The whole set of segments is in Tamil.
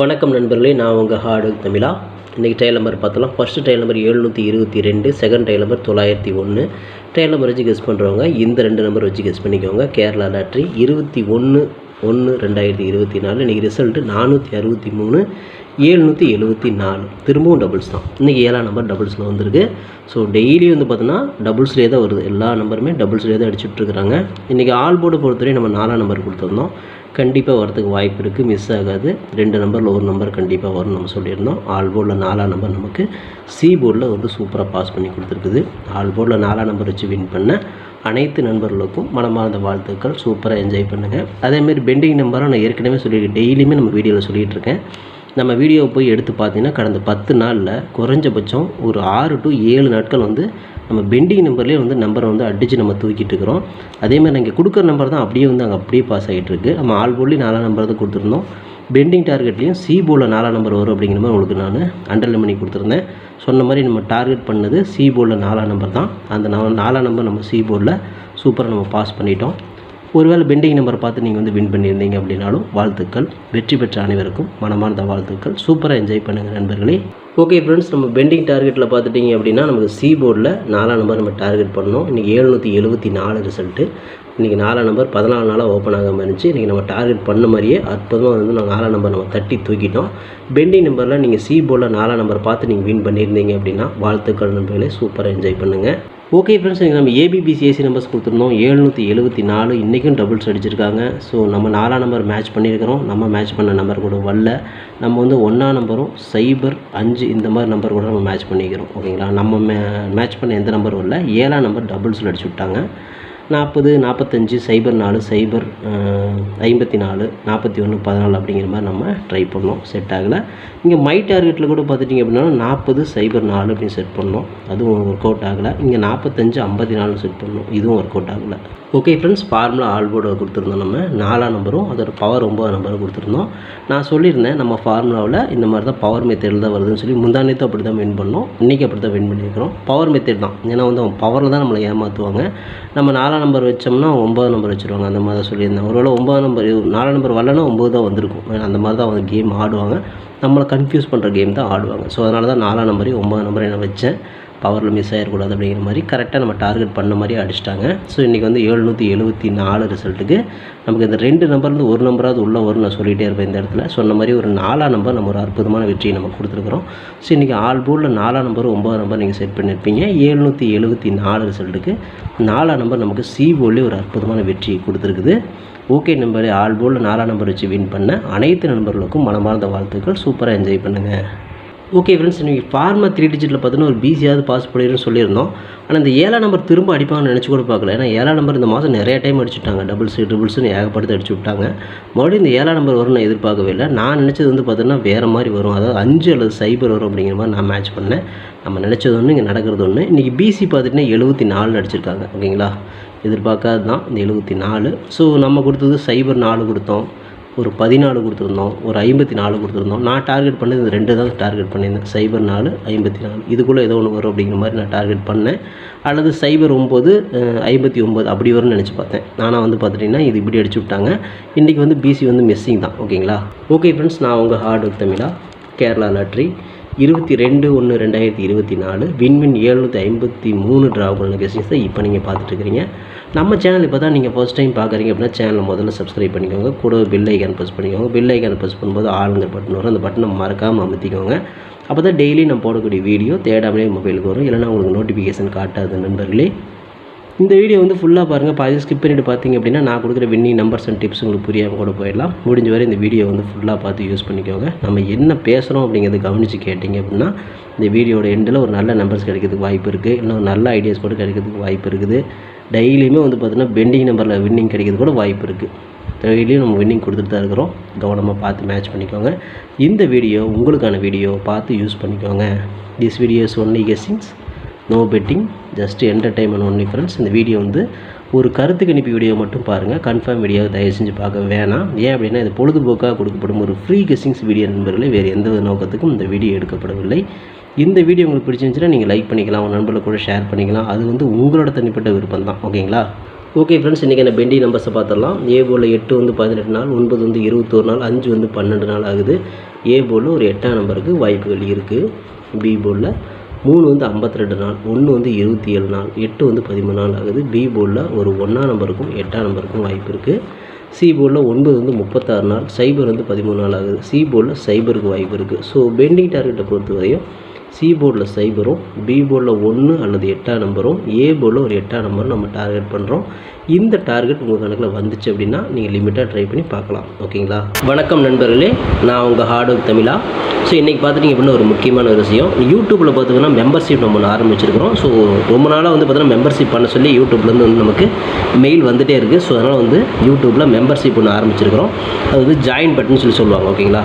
வணக்கம் நண்பர்களே நான் உங்கள் ஹார்டு தமிழா. இன்றைக்கி ட்ரையல் நம்பர் பார்த்தலாம் ஃபஸ்ட்டு ட்ரையல் நம்பர் எழுநூற்றி இருபத்தி ரெண்டு செகண்ட் ட்ரையல் நம்பர் தொள்ளாயிரத்தி ஒன்று. ட்ரையல் நம்பர் வச்சு கெஸ் பண்ணுறவங்க இந்த ரெண்டு நம்பர் வச்சு கெஸ் பண்ணிக்கோங்க. கேரளா லாட்ரி இருபத்தி ஒன்று ஒன்று ரெண்டாயிரத்தி இருபத்தி நாலு. இன்றைக்கி ரிசல்ட்டு நானூற்றி அறுபத்தி மூணு ஏழ்நூற்றி எழுபத்தி நாலு. திரும்பவும் டபுள்ஸ் தான். இன்றைக்கி ஏழாம் நம்பர் டபுள்ஸில் வந்திருக்கு. ஸோ டெய்லி வந்து பார்த்தோன்னா டபுள்ஸ்லேயே தான் வருது. எல்லா நம்பருமே டபுள்ஸ்லேயே தான் அடிச்சுட்ருக்குறாங்க இன்றைக்கி ஆல் போர்டு பொறுத்தவரை நம்ம நாலாம் நம்பர் கொடுத்துருந்தோம். கண்டிப்பாக வரதுக்கு வாய்ப்பு இருக்குது மிஸ் ஆகாது. ரெண்டு நம்பரில் ஒரு நம்பர் கண்டிப்பாக வரும் நம்ம சொல்லியிருந்தோம். ஆல் போர்டில் நாலாம் நம்பர் நமக்கு சி போர்டில் வந்து சூப்பராக பாஸ் பண்ணி கொடுத்துருக்குது. ஆல் போர்டில் நாலாம் நம்பர் வச்சு வின் பண்ண அனைத்து நண்பர்களுக்கும் மனமார்ந்த வாழ்த்துக்கள். சூப்பராக என்ஜாய் பண்ணுங்கள் அதேமாரி பெண்டிங் நம்பரும் நான் ஏற்கனவே சொல்லியிருக்கேன் டெய்லியுமே நம்ம வீடியோவில் சொல்லிகிட்டு இருக்கேன். நம்ம வீடியோவை போய் எடுத்து பார்த்தீங்கன்னா கடந்த பத்து நாளில் குறைஞ்சபட்சம் ஒரு ஆறு டு ஏழு நாட்கள் வந்து நம்ம பெண்டிங் நம்பர்லேயே வந்து நம்பரை வந்து அடித்து நம்ம தூக்கிட்டு இருக்கிறோம். அதேமாதிரி நாங்கள் இங்கே கொடுக்குற நம்பர் தான் அப்படியே வந்து அங்கே அப்படியே பாஸ் ஆகிட்டுருக்கு நம்ம ஆல் போர்ட்லேயும் நாலாம் நம்பர் தான் கொடுத்துருந்தோம். பெண்டிங் டார்கெட்லேயும் சி போர்டில் நாலாம் நம்பர் வரும் அப்படிங்கிற மாதிரி உங்களுக்கு நான் அண்டர்லைன் பண்ணி கொடுத்துருந்தேன். சொன்ன மாதிரி நம்ம டார்கெட் பண்ணது சி போர்டில் நாலாம் நம்பர் தான். அந்த நாலாம் நம்பர் நம்ம சி போர்டில் சூப்பராக நம்ம பாஸ் பண்ணிட்டோம். ஒருவேளை பெண்டிங் நம்பரை பார்த்து நீங்கள் வந்து வின் பண்ணியிருந்தீங்க அப்படின்னாலும் வாழ்த்துக்கள். வெற்றி பெற்ற அனைவருக்கும் மனமார்ந்த வாழ்த்துக்கள். சூப்பராக என்ஜாய் பண்ணுங்கள் நண்பர்களே. ஓகே ஃப்ரெண்ட்ஸ் நம்ம பெண்டிங் டார்கெட்டில் பார்த்துட்டிங்க அப்படின்னா நமக்கு சி போர்டில் நாலாம் நம்பர் நம்ம டார்கெட் பண்ணோம். இன்றைக்கி எழுநூற்றி எழுபத்தி நாலு ரிசல்ட்டு இன்றைக்கி நாலாம் நம்பர் பதினாலு நாளாக ஓப்பன் ஆகாமல் இருந்துச்சு. இன்றைக்கி நம்ம டார்கெட் பண்ண மாதிரியே அற்புதமாக வந்து நம்ம நாலாம் நம்பர் நம்ம தட்டி தூக்கிட்டோம். பெண்டிங் நம்பரில் நீங்கள் சி போர்டில் நாலாம் நம்பர் பார்த்து நீங்கள் வின் பண்ணியிருந்தீங்க அப்படின்னா வாழ்த்துக்கள் நண்பர்களே. சூப்பராக என்ஜாய் பண்ணுங்கள் ஓகே ஃப்ரெண்ட்ஸ் இன்றைக்கி நம்ம ஏபிபிசிஎஸ்சி நம்பர்ஸ் கொடுத்துருந்தோம். ஏழுநூற்றி எழுபத்தி நாலு இன்றைக்கும் டபுள்ஸ் அடிச்சிருக்காங்க. ஸோ நம்ம நாலாம் நம்பர் மேட்ச் பண்ணியிருக்கிறோம். நம்ம மேட்ச் பண்ண நம்பர் கூட வரல. நம்ம வந்து ஒன்றா நம்பரும் சைபர் அஞ்சு இந்த மாதிரி நம்பர் கூட நம்ம மேட்ச் பண்ணிக்கிறோம். ஓகேங்களா நம்ம மே மேட்ச் பண்ண எந்த நம்பரும் வரல. ஏழாம் நம்பர் டபுள்ஸில் அடிச்சு விட்டாங்க. நாற்பது நாற்பத்தஞ்சு சைபர் நாலு சைபர் ஐம்பத்தி நாலு நாற்பத்தி ஒன்று பதினாலு அப்படிங்கிற மாதிரி நம்ம ட்ரை பண்ணோம். செட் ஆகலை. இங்கே மை டார்கெட்டில் கூட பார்த்துட்டிங்க அப்படின்னா நாற்பது சைபர் நாலு அப்படின்னு செட் பண்ணோம். அதுவும் ஒர்க் அவுட் ஆகலை. இங்கே நாற்பத்தஞ்சு ஐம்பத்தி நாலு செட் பண்ணோம். இதுவும் ஒர்க் அவுட் ஆகலை okay friends formula all board கொடுத்துருந்தோம் நம்ம. நாலாம் நம்பரும் அதோட பவர் ஒம்பது நம்பரும் கொடுத்துருந்தோம். நான் சொல்லியிருந்தேன் நம்ம ஃபார்முலாவில் இந்த மாதிரி தான் பவர் மெத்தேடில் தான் வருதுன்னு சொல்லி முந்தானத்து அப்படி தான் வின் பண்ணோம். இன்றைக்கி அப்படி தான் வின் பண்ணியிருக்கிறோம். பவர் மெத்தேட் தான். ஏன்னா வந்து அவங்க பவரில் தான் நம்மளை ஏமாற்றுவாங்க நம்ம நாலாம் நம்பர் வச்சோம்னா ஒம்பது நம்பர் வச்சுருவாங்க. அந்த மாதிரி தான் சொல்லியிருந்தேன். ஒருவேளை ஒம்பது நம்பர் நாலாம் நம்பர் வரலன்னா ஒம்பது தான் வந்திருக்கும். அந்த மாதிரி தான் அவங்க கேம் ஆடுவாங்க. நம்மளை கன்ஃபியூஸ் பண்ணுற கேம் தான் ஆடுவாங்க. ஸோ அதனால தான் நாலாம் நம்பரையும் ஒம்பது நம்பரையும் நான் வச்சேன். பவரில் மிஸ் ஆகிடக்கூடாது அப்படிங்கிற மாதிரி கரெக்டாக நம்ம டார்கெட் பண்ண மாதிரி அடிச்சிட்டாங்க. ஸோ இன்றைக்கி வந்து எழுநூற்றி எழுபத்தி நாலு ரிசல்ட்டுக்கு நமக்கு இந்த ரெண்டு நம்பர்லேருந்து ஒரு நம்பராவது உள்ளே வரும் நான் சொல்லிகிட்டே இருப்பேன் இந்த இடத்துல. சொன்ன மாதிரி ஒரு நாலாம் நம்பர் நம்ம ஒரு அற்புதமான வெற்றியை நம்ம கொடுத்துருக்குறோம். ஸோ இன்றைக்கி ஆல் போர்டில் நாலாம் நம்பர் ஒம்பது நம்பர் நீங்கள் செட் பண்ணியிருப்பீங்க ஏழ்நூற்றி எழுபத்தி நாலு ரிசல்ட்டுக்கு நாலாம் நம்பர் நமக்கு சி போர்ட்லேயே ஒரு அற்புதமான வெற்றியை கொடுத்துருக்குது. ஓகே நம்பர் ஆல் போர்டில் நாலாம் நம்பர் வச்சு வின் பண்ண அனைத்து நண்பர்களுக்கும் மனமார்ந்த வாழ்த்துக்கள். சூப்பராக என்ஜாய் பண்ணுங்கள் ஓகே ஃப்ரெண்ட்ஸ் நீங்கள் ஃபார்மா த்ரீ டிஜிட்டில் பார்த்தீங்கன்னா ஒரு பிசியாவது பாஸ் பண்ணிடுன்னு சொல்லியிருந்தோம். ஆனால் இந்த ஏழாம் நம்பர் திரும்ப அடிப்பாங்கன்னு நினச்சி கூட பார்க்கல. ஏன்னா ஏழாம் நம்பர் இந்த மாதம் நிறைய டைம் அடிச்சுட்டாங்க. டபுள்ஸ் ட்ரிபிள்ஸ்னு ஏகப்படுத்தி அடிச்சு விட்டாங்க. மறுபடியும் இந்த ஏழாம் நம்பர் வரும்னு நான் எதிர்பார்க்கவே இல்லை. நான் நினச்சது வந்து பார்த்தீங்கன்னா வேறு மாதிரி வரும். அதாவது அஞ்சு அல்லது சைபர் வரும் அப்படிங்கிற மாதிரி நான் மேட்ச் பண்ணேன். நம்ம நினச்சது ஒன்று இங்கே நடக்கிறது ஒன்று இன்றைக்கி பிசி பார்த்துட்டுனா எழுபத்தி நாலு அடிச்சிருக்காங்க. ஓகேங்களா? எதிர்பார்க்காது தான் இந்த எழுபத்தி நாலு. ஸோ நம்ம கொடுத்தது சைபர் நாலு கொடுத்தோம். ஒரு பதினாலு கொடுத்துருந்தோம் ஒரு ஐம்பத்தி நாலு கொடுத்துருந்தோம். நான் டார்கெட் பண்ணது இந்த ரெண்டு தான் டார்கெட் பண்ணியிருந்தேன். சைபர் நாலு ஐம்பத்தி நாலு இதுக்குள்ளே ஏதோ ஒன்று வரும் அப்படிங்கிற மாதிரி நான் டார்கெட் பண்ணேன். அல்லது சைபர் ஒம்பது ஐம்பத்தி ஒம்பது அப்படி வரும்னு நினச்சி பார்த்தேன். ஆனால் வந்து பார்த்துட்டிங்கன்னா இது இப்படி அடிச்சு விட்டாங்க. இன்றைக்கி வந்து பிசி வந்து மிஸ்ஸிங் தான். ஓகேங்களா ஓகே ஃப்ரெண்ட்ஸ் நான் உங்கள் ஹார்ட் ஒர்க் தமிழா கேரளா லாட்ரி இருபத்தி ரெண்டு ஒன்று ரெண்டாயிரத்தி இருபத்தி நாலு வின்வின் ஏழ்நூற்றி ஐம்பத்தி மூணு ட்ராவல் கெஸ்டிங்ஸ் இப்போ நீங்கள் பார்த்துட்ருக்கிறீங்க நம்ம சேனல் இப்போ தான் நீங்கள் ஃபஸ்ட் டைம் பார்க்குறீங்க அப்படின்னா சேனலை முதல்ல சப்ஸ்கிரைப் பண்ணிக்கோங்க. கூட பில் ஐக்கான் ப்ரெஸ் பண்ணிக்கோங்க. பில் ஐக்கான் ப்ரெஸ் பண்ணும்போது ஆளுங்க பட்டன் வரும். அந்த பட்டனை மறக்காமல் அமுத்திக்கோங்க. அப்போ தான் டெய்லி நம்ம போடக்கூடிய வீடியோ தேடாமலே மொபைலுக்கு வரும். இல்லைனா உங்களுக்கு நோட்டிஃபிகேஷன் காட்டாது நண்பர்களே இந்த வீடியோ வந்து ஃபுல்லாக பாருங்கள் பாதி ஸ்கிப் பண்ணிட்டு பார்த்தீங்க அப்படின்னா நான் கொடுக்குற வின்னிங் நம்பர்ஸ் அண்ட் டிப்ஸ் உங்களுக்கு புரியாமல் கூட போயிடலாம். முடிஞ்ச வரை இந்த வீடியோ வந்து ஃபுல்லாக பார்த்து யூஸ் பண்ணிக்கோங்க. நம்ம என்ன பேசுகிறோம் அப்படிங்கிறத கவனித்து கேட்டிங்க அப்படின்னா இந்த வீடியோட எண்டில் ஒரு நல்ல நம்பர்ஸ் கிடைக்கிறதுக்கு வாய்ப்பு இருக்குது இன்னும் நல்ல ஐடியாஸ் கூட கிடைக்கிறதுக்கு வாய்ப்பு இருக்குது. டெய்லியுமே வந்து பார்த்தீங்கன்னா பெண்டிங் நம்பரில் வின்னிங் கிடைக்கிறது கூட வாய்ப்பு இருக்குது டெய்லியும் நம்ம வின்னிங் கொடுத்துட்டு தான் இருக்கிறோம். கவனமாக பார்த்து மேட்ச் பண்ணிக்கோங்க. இந்த வீடியோ உங்களுக்கான வீடியோ பார்த்து யூஸ் பண்ணிக்கோங்க. This videos only guessings no betting just entertainment only friends இந்த வீடியோ வந்து ஒரு கருத்து கணிப்பு வீடியோ மட்டும் பாருங்கள் கன்ஃபார்ம் வீடியோ தயவு செஞ்சு பார்க்க வேணாம். ஏன் அப்படின்னா இது பொழுதுபோக்காக கொடுக்கப்படும் ஒரு ஃப்ரீ கெஸ்ஸிங்ஸ் வீடியோ நண்பர்களே வேறு எந்த வித நோக்கத்துக்கும் இந்த வீடியோ எடுக்கப்படவில்லை. இந்த வீடியோ உங்களுக்கு பிடிச்சிருந்துச்சுன்னா நீங்கள் லைக் பண்ணிக்கலாம் உங்கள் நண்பர்களுக்கு கூட ஷேர் பண்ணிக்கலாம். அது வந்து உங்களோட தனிப்பட்ட விருப்பம் தான் ஓகேங்களா? ஓகே ஃப்ரெண்ட்ஸ் இன்றைக்கி என்ன பெண்டி நம்பர்ஸை பார்த்துடலாம். ஏ போலில் எட்டு வந்து பதினெட்டு நாள் ஒன்பது வந்து இருபத்தோரு நாள் அஞ்சு வந்து பன்னெண்டு நாள் ஆகுது. ஏ போலில் ஒரு எட்டாம் நம்பருக்கு வாய்ப்புகள் இருக்குது பி போலில் மூணு வந்து ஐம்பத்தி ரெண்டு நாள் ஒன்று வந்து இருபத்தி ஏழு நாள் எட்டு வந்து பதிமூணு நாள் ஆகுது. பி போர்டில் ஒரு ஒன்றாம் நம்பருக்கும் எட்டாம் நம்பருக்கும் வாய்ப்பு இருக்குது சி போர்டில் ஒன்பது வந்து முப்பத்தாறு நாள் சைபர் வந்து பதிமூணு நாள் ஆகுது. சி போர்டில் சைபருக்கு வாய்ப்பு இருக்குது ஸோ பெண்டிங் டார்கெட்டை பொறுத்த வரையும் சி போர்டில் சைபரும் பி போர்டில் ஒன்று அல்லது எட்டாம் நம்பரும் ஏ போர்டில் ஒரு எட்டாம் நம்பரும் நம்ம டார்கெட் பண்ணுறோம் இந்த டார்கெட் உங்கள் கணக்கில் வந்துச்சு அப்படின்னா நீங்கள் லிமிட்டாக ட்ரை பண்ணி பார்க்கலாம். ஓகேங்களா வணக்கம் நண்பர்களே நான் உங்கள் ஹார்ட் ஒர்க் தமிழா. ஸோ இன்றைக்கி பார்த்துட்டிங்க அப்படின்னா ஒரு முக்கியமான ஒரு விஷயம். யூடியூப்பில் பார்த்தீங்கன்னா மெம்பர்ஷிப் நம்ம ஒன்று ஆரம்பிச்சிருக்கிறோம். ஸோ ரொம்ப நாளாக வந்து பார்த்தீங்கன்னா மெம்பர்ஷிப் பண்ண சொல்லி யூடியூப்லேருந்து வந்து நமக்கு மெயில் வந்துகிட்டே இருக்குது ஸோ அதனால் வந்து யூடியூப்பில் மெம்பர்ஷிப் ஒன்று ஆரம்பிச்சிருக்கிறோம். அது வந்து ஜாயின் பட்டன் சொல்லி சொல்லுவாங்க. ஓகேங்களா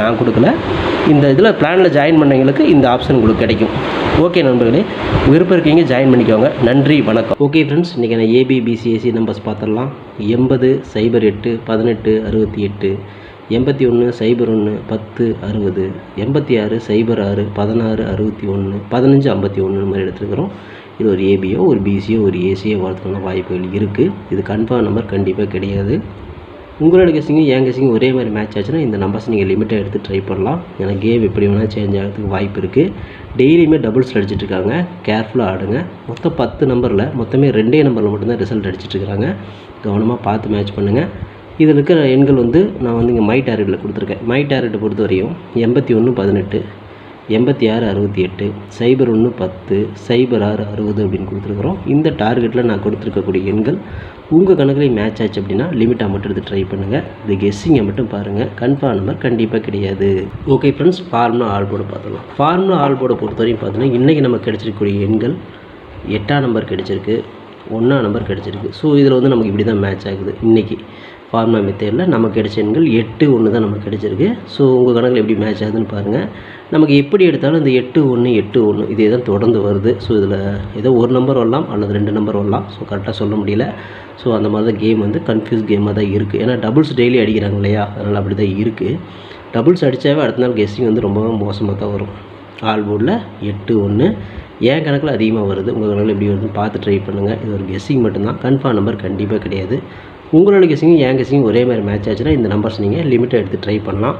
நான் கொடுக்கல. இந்த இதில் பிளானில் ஜாயின் பண்ணவங்களுக்கு இந்த ஆப்ஷன் உங்களுக்கு கிடைக்கும். ஓகே நண்பர்களே விருப்பம் இருக்கீங்க ஜாயின் பண்ணிக்கோங்க. நன்றி வணக்கம். ஓகே ஃப்ரெண்ட்ஸ் இன்றைக்கி நான் ஏபிபிசிஎஸ்சி நம்பர்ஸ் பார்த்துடலாம். எண்பது சைபர் எட்டு பதினெட்டு அறுபத்தி எட்டு. எண்பத்தி ஒன்று சைபர் ஒன்று பத்து அறுபது. எண்பத்தி ஆறு சைபர் ஆறு பதினாறு அறுபத்தி ஒன்று பதினஞ்சு ஐம்பத்தி ஒன்று மாதிரி எடுத்துருக்குறோம். இது ஒரு ஏபியோ ஒரு பிசியோ ஒரு ஏசியோ வரதுக்கான வாய்ப்புகள் இருக்குது இது கன்ஃபார்ம் நம்பர் கண்டிப்பாக கிடையாது. உங்களோட கெஸிங்கும் என் கெஸிங்கும் ஒரே மாதிரி மேட்ச் ஆச்சுன்னா இந்த நம்பர்ஸ் நீங்கள் லிமிட்டாக எடுத்து ட்ரை பண்ணலாம். ஏன்னா கேம் எப்படி வேணால் சேஞ்ச் ஆகிறதுக்கு வாய்ப்பு இருக்குது டெய்லியுமே டபுள்ஸ் அடிச்சிட்ருக்காங்க கேர்ஃபுல்லாக ஆடுங்க. மொத்தம் பத்து நம்பரில் மொத்தமே ரெண்டே நம்பரில் மட்டும்தான் ரிசல்ட் அடிச்சிட்ருக்காங்க கவனமாக பார்த்து மேட்ச் பண்ணுங்கள் இதில் இருக்கிற எண்கள் வந்து நான் வந்து இங்கே மை டேரட்டில் கொடுத்துருக்கேன். மை டேரட்டை பொறுத்த வரையும் எண்பத்தி ஒன்று பதினெட்டு. எண்பத்தி ஆறு அறுபத்தி எட்டு சைபர் ஒன்று பத்து சைபர் ஆறு அறுபது அப்படின்னு கொடுத்துருக்குறோம். இந்த டார்கெட்டில் நான் கொடுத்துருக்கக்கூடிய எண்கள் உங்கள் கணக்கில் மேட்ச் ஆச்சு அப்படின்னா லிமிட்டாக மட்டும் எடுத்து ட்ரை பண்ணுங்கள் இது கெஸ்ஸிங்கை மட்டும் பாருங்கள் கன்ஃபார்ம் நம்பர் கண்டிப்பாக கிடையாது. Okay friends formula all board பார்த்துக்கலாம் ஃபார்முலா ஆல் போர்டை பொறுத்தவரையும் பார்த்தீங்கன்னா இன்றைக்கி நமக்கு கிடச்சிருக்கக்கூடிய எண்கள் எட்டாம் நம்பர் கிடச்சிருக்கு ஒன்றாம் நம்பர் கிடச்சிருக்கு. ஸோ இதில் வந்து நமக்கு இப்படி தான் மேட்ச் ஆகுது. இன்றைக்கி ஃபார்மா மெத்தேடில் நமக்கு கிடைச்ச எண்கள் எட்டு ஒன்று தான் நமக்கு கிடைச்சிருக்கு. ஸோ உங்கள் கணக்கில் எப்படி மேட்ச் ஆகுதுன்னு பாருங்கள் நமக்கு எப்படி எடுத்தாலும் இந்த எட்டு ஒன்று எட்டு ஒன்று இதே தான் தொடர்ந்து வருது. ஸோ இதில் ஏதோ ஒரு நம்பர் வரலாம் அல்லது ரெண்டு நம்பர் வரலாம். ஸோ கரெக்டாக சொல்ல முடியல. ஸோ அந்த மாதிரி தான் கேம் வந்து கன்ஃபியூஸ் கேமாக தான் இருக்குது ஏன்னா டபுள்ஸ் டெய்லி அடிக்கிறாங்க இல்லையா? அதனால் அப்படி தான் இருக்குது டபுள்ஸ் அடித்தாவே அடுத்த நாள் கெஸ்ஸிங் வந்து ரொம்பவே மோசமாக தான் வரும். ஆல் போர்டில் எட்டு ஒன்று என் கணக்கில் அதிகமாக வருது. உங்கள் கணக்கில் எப்படி வருதுன்னு பார்த்து ட்ரை பண்ணுங்கள் இது ஒரு கெஸ்ஸிங் மட்டும்தான். கன்ஃபார்ம் நம்பர் கண்டிப்பாக கிடையாது. உங்களோட கெஸ்ஸிங்கும் என் கெஸ்ஸிங்கும் ஒரே மாதிரி மேட்ச் ஆச்சுன்னா இந்த நம்பர்ஸ் நீங்கள் லிமிட்டை எடுத்து ட்ரை பண்ணலாம்.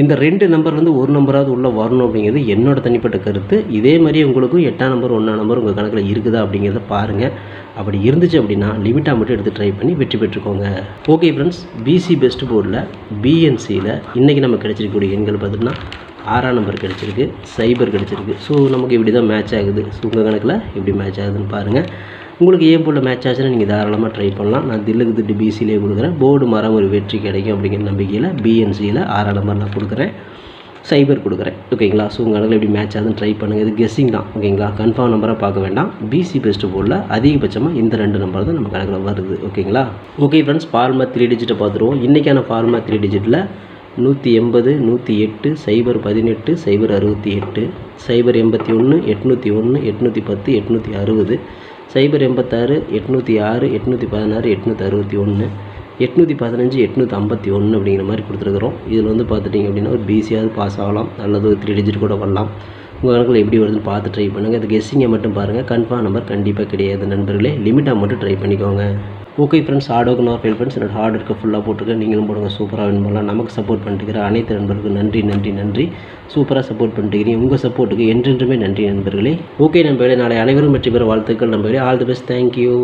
இந்த ரெண்டு நம்பர் வந்து ஒரு நம்பராவது உள்ளே வரணும் அப்படிங்கிறது என்னோட தனிப்பட்ட கருத்து. இதே மாதிரி உங்களுக்கும் எட்டாம் நம்பர் ஒன்றாம் நம்பர் உங்கள் கணக்கில் இருக்குதா அப்படிங்கிறத பாருங்கள் அப்படி இருந்துச்சு அப்படின்னா லிமிட்டாக மட்டும் எடுத்து ட்ரை பண்ணி வெற்றி பெற்றுக்கோங்க. ஓகே ஃப்ரெண்ட்ஸ் பிசி பெஸ்ட் போர்டில் பிஎன்சியில் இன்றைக்கி நம்ம கிடச்சிருக்கக்கூடிய எண்கள் பார்த்திங்கன்னா ஆறாம் நம்பர் கிடச்சிருக்கு சைபர் கிடச்சிருக்கு. ஸோ நமக்கு இப்படி தான் மேட்ச் ஆகுது. ஸோ உங்கள் கணக்கில் எப்படி மேட்ச் ஆகுதுன்னு பாருங்கள் உங்களுக்கு ஏ போர்டில் மேட்ச் ஆச்சுன்னா நீங்கள் தாராளமாக ட்ரை பண்ணலாம். நான் தில்லுக்கு திட்டு பிசிலே கொடுக்குறேன். போர்டு மரம் ஒரு வெற்றி கிடைக்கும் அப்படிங்கிற நம்பிக்கையில் பிஎன்சியில் ஆறாம் நம்பர் நான் கொடுக்குறேன். சைபர் கொடுக்குறேன். ஓகேங்களா ஸோ உங்கள் கணக்கில் எப்படி மேட்ச் ஆகுதுன்னு ட்ரை பண்ணுங்கள் இது கெஸ்ஸிங் தான். ஓகேங்களா கன்ஃபார்ம் நம்பராக பார்க்க வேண்டாம். பிசி பெஸ்ட் போர்டில் அதிகபட்சமாக இந்த ரெண்டு நம்பர் தான் நம்ம கணக்கில் வருது. ஓகேங்களா ஓகே ஃப்ரெண்ட்ஸ் ஃபார்மா த்ரீ டிஜிட்டை பார்த்துருவோம். இன்றைக்கான ஃபார்மா த்ரீ டிஜிட்டில் நூற்றி எண்பது நூற்றி எட்டு சைபர் பதினெட்டு சைபர் அறுபத்தி எட்டு சைபர் எண்பத்தி ஒன்று எட்நூற்றி ஒன்று எட்நூற்றி பத்து எட்நூற்றி அறுபது சைபர் எண்பத்தாறு எட்நூற்றி ஆறு எட்நூற்றி பதினாறு எட்நூற்றி அறுபத்தி ஒன்று எட்நூற்றி பதினஞ்சு எட்நூற்றி ஐம்பத்தி ஒன்று அப்படிங்கிற மாதிரி கொடுத்துருக்குறோம். இதில் வந்து பார்த்துட்டிங்க அப்படின்னா ஒரு பிசியாவது பாஸ் ஆகலாம். அல்லது ஒரு த்ரீ டிஜிட் கூட வரலாம். உங்கள் கணக்கில் எப்படி வருதுன்னு பார்த்து ட்ரை பண்ணுங்கள் அது கெஸ்ஸிங்கை மட்டும் பாருங்கள் கன்ஃபார்ம் நம்பர் கண்டிப்பாக கிடையாது நண்பர்களே. லிமிட்டாக மட்டும் ட்ரை பண்ணிக்கோங்க. ஓகே ஃப்ரெண்ட்ஸ் ஹார்டுக்கு நான் ஃபைல் ஃப்ரெண்ட்ஸ் என்னோட ஹார்ட் இருக்க ஃபுல்லாக போட்டிருக்கேன். நீங்களும் போடுங்க. சூப்பராக வின் பண்ணலாம். நமக்கு சப்போர்ட் பண்ணிட்டுக்கிற அனைத்து நண்பர்களுக்கும் நன்றி நன்றி நன்றி. சூப்பராக சப்போர்ட் பண்ணிட்டுக்கிறீங்க உங்கள் சப்போர்ட்டுக்கு என்றென்றுமே நன்றி நண்பர்களே. ஓகே நண்பர்களே. நாளை அனைவரும் வெற்றி பெற வாழ்த்துக்கள் நண்பர்களே. All the best thank you